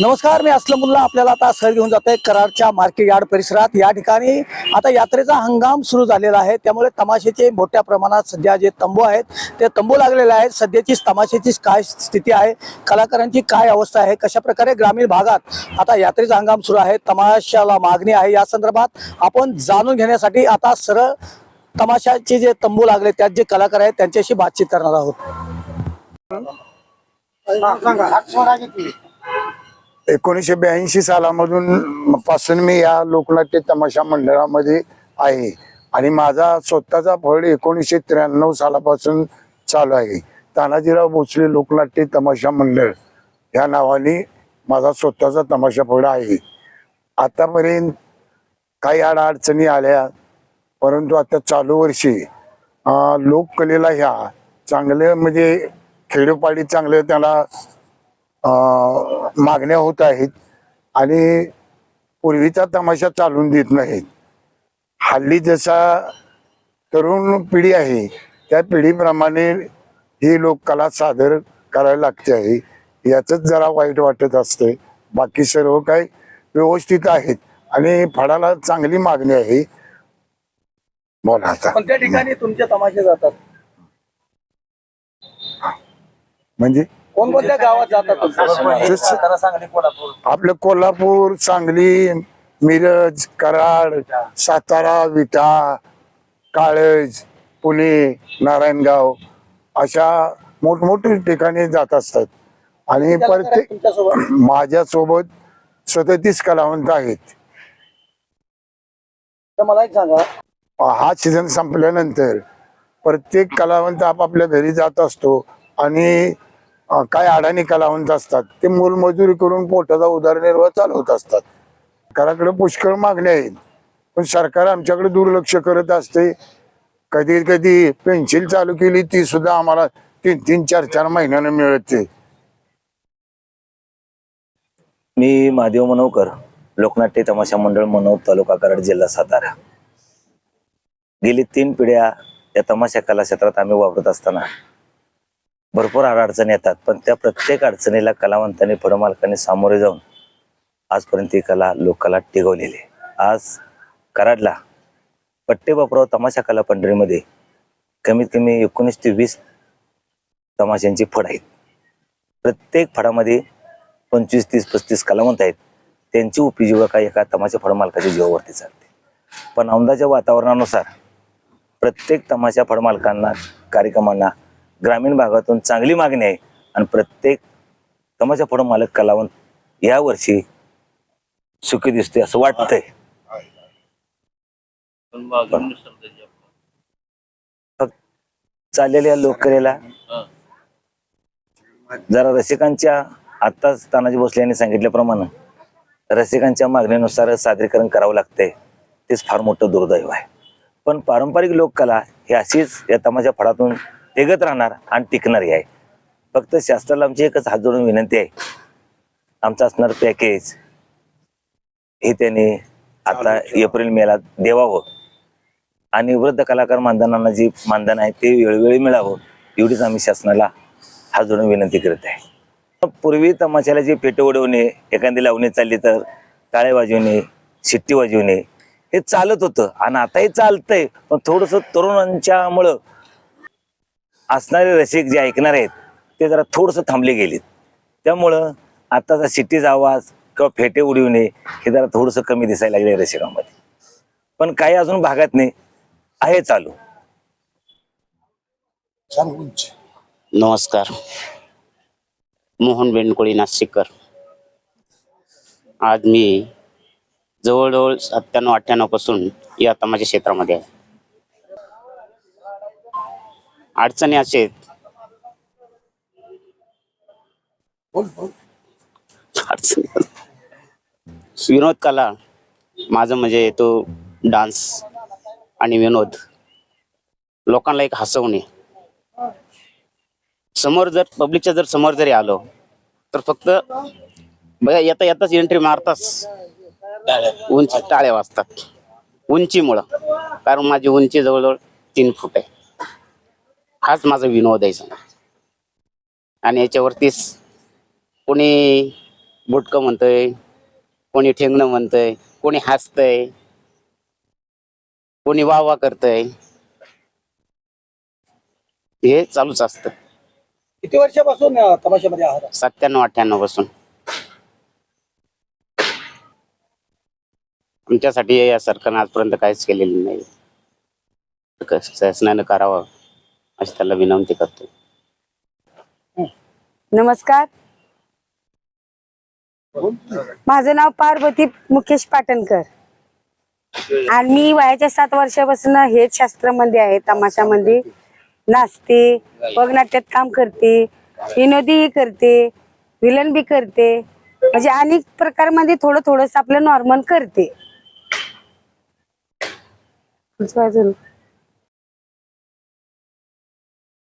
नमस्कार मी असलमुल्ला आपल्याला आता सर घेऊन जातोय कराडच्या मार्केट यार्ड परिसरात. या ठिकाणी आता यात्रेचा हंगाम सुरू झालेला आहे. त्यामुळे तमाशेचे मोठ्या प्रमाणात सध्या जे तंबू आहेत ते तंबू लागलेले आहेत. सध्याची तमाशेची काय स्थिती आहे कलाकारांची काय अवस्था आहे कशा प्रकारे ग्रामीण भागात आता यात्रेचा हंगाम सुरू आहे तमाशाला मागणी आहे. या संदर्भात आपण जाणून घेण्यासाठी आता सरळ तमाशाचे जे तंबू लागले त्यात जे कलाकार आहेत त्यांच्याशी बातचीत करणार आहोत. एकोणीसशे ब्याऐंशी सालामधून पासून मी या लोकनाट्य तमाशा मंडळामध्ये आहे. आणि माझा स्वतःचा फळ एकोणीसशे त्र्याण्णव सालापासून चालू आहे. तानाजीराव भोसले लोकनाट्य तमाशा मंडळ. ह्या नावाने माझा स्वतःचा तमाशा फळ आहे. आतापर्यंत काही अडचणी आल्या परंतु आता चालू वर्षी लोककलेला ह्या चांगलं म्हणजे खेडोपाडी चांगलं त्याला मागण्या होत आहेत आणि पूर्वीचा तमाशा चालून देत नाहीत. हल्ली जसा तरुण पिढी आहे त्या पिढीप्रमाणे ही लोककला सादर करायला लागते आहे. याच जरा वाईट वाटत असते बाकी सर्व काही व्यवस्थित आहेत आणि फळाला चांगली मागणी आहे. बोला आता. कोणत्या ठिकाणी तुमचे तमाशे जातात. म्हणजे? कोणकोणत्या गावात जातात आपलं कोल्हापूर सांगली मिरज कराड सातारा विटा काळज पुणे नारायणगाव अशा मोठमोठ्या ठिकाणी जात असतात. आणि प्रत्येक माझ्यासोबत सदतीस कलावंत आहेत. मला एक सांगा. हा सीझन संपल्यानंतर प्रत्येक कलावंत आपापल्या घरी जात असतो आणि काय अडाणी कलावंत असतात. ते मोलमजुरी करून पोटाचा उदरनिर्वाह चालवत असतात. सरकारकडे पुष्कळ मागण्या आहेत. पण सरकार आमच्याकडे दुर्लक्ष करत असते. कधी कधी पेन्सिल चालू केली ती सुद्धा आम्हाला तीन तीन चार चार महिन्यानं मिळते. मी महादेव मनोकर लोकनाट्य तमाशा मंडळ मनोर तालुका कराड जिल्हा सातारा. गेली तीन पिढ्या या तमाशा कला क्षेत्रात आम्ही वापरत असताना भरपूर अडचणी येतात. पण त्या प्रत्येक अडचणीला कलावंतांनी फळमालकांनी सामोरे जाऊन आजपर्यंत ही कला लोकाला टिकवलेली आहे. आज कराडला पट्टे बापराव तमाशा कला पंढरीमध्ये कमीत कमी एकोणीस ते वीस तमाशांची फड आहेत. प्रत्येक फडामध्ये पंचवीस तीस पस्तीस कलावंत आहेत. त्यांची उपजीविका एका तमाशा फडमालकाच्या जीवावरती चालते. पण औंदाच्या वातावरणानुसार प्रत्येक तमाशा फडमालकांना कार्यक्रमांना ग्रामीण भागातून चांगली मागणी आहे. आणि प्रत्येक तमाशा फळमालक कलावंत यावर्षी सुखी दिसते असं वाटतंय. फक्त चाललेल्या लोककलेला जरा रसिकांच्या आत्ताच तानाजी भोसले यांनी सांगितल्याप्रमाणे रसिकांच्या मागणीनुसार सादरीकरण करावं लागतंय. तेच फार मोठं दुर्दैव आहे. पण पारंपरिक लोककला ही अशीच या तमाशा फळातून टिकत राहणार आणि टिकणारी आहे. फक्त शास्त्राला आमची एकच हात जोडून विनंती आहे. आमचं असणार पॅकेज हे त्यांनी आता एप्रिल मेला देवावं. आणि वृद्ध कलाकार मानधनांना जी मानधन आहे ते वेळोवेळी मिळावं एवढीच आम्ही शासनाला हात जोडून विनंती करत आहे. पूर्वी तमाशाला जे पेट उडवणे एखादी लावणी चालली तर टाळे वाजवणे शिट्टी वाजवणे हे चालत होतं. आणि आताही चालतंय. पण थोडस तरुणांच्यामुळं असणारे रसिक जे ऐकणार आहेत ते जरा थोडस थांबले गेलेत. त्यामुळं आताचा सिटीचा आवाज किंवा फेटे उडविणे हे जरा थोडस कमी दिसायला लागले रसिकांमध्ये. पण काही अजून भागात नाही आहे चालू. नमस्कार. मोहन बेंडकोळी नाशिककर. आज मी जवळजवळ सत्त्याण्णव अठ्ठ्याण्णवपासून या तमाशा क्षेत्रामध्ये आहे. अडचणी आहेत. अडचणी विनोद कला माझं म्हणजे तो डान्स आणि विनोद. लोकांना एक हसवणे. समोर जर पब्लिकच्या जर समोर जरी आलो तर फक्त बघा येता येताच एंट्री मारताच उंची टाळ्या वाजतात. उंचीमुळं. कारण माझी उंची जवळजवळ तीन फूट आहे. हाच माझा विनोद आहे सांगा आणि याच्यावरतीच कोणी बुटकं म्हणतंय कोणी ठेंगणं म्हणतंय कोणी हसतंय कोणी वा वा करतंय. हे चालूच असतं. किती वर्षापासून अं, तमाशामध्ये आहात? सत्त्याण्णव अठ्ठ्याण्णवपासून. आमच्यासाठी या सरकारनं आजपर्यंत काहीच केलेलं नाही. क- शासनानं करावं? अशी त्याला विनंती करतो. नमस्कार. माझं नाव पार्वती मुकेश पाटणकर. आणि मी वयाच्या सात वर्षापासून हेच शास्त्रामध्ये आहे तमाशामध्ये. नाचते पगनाट्यात काम करते विनोदीही करते विलन बी करते. म्हणजे अनेक प्रकारमध्ये थोडं थोडंसं आपलं नॉर्मल करते.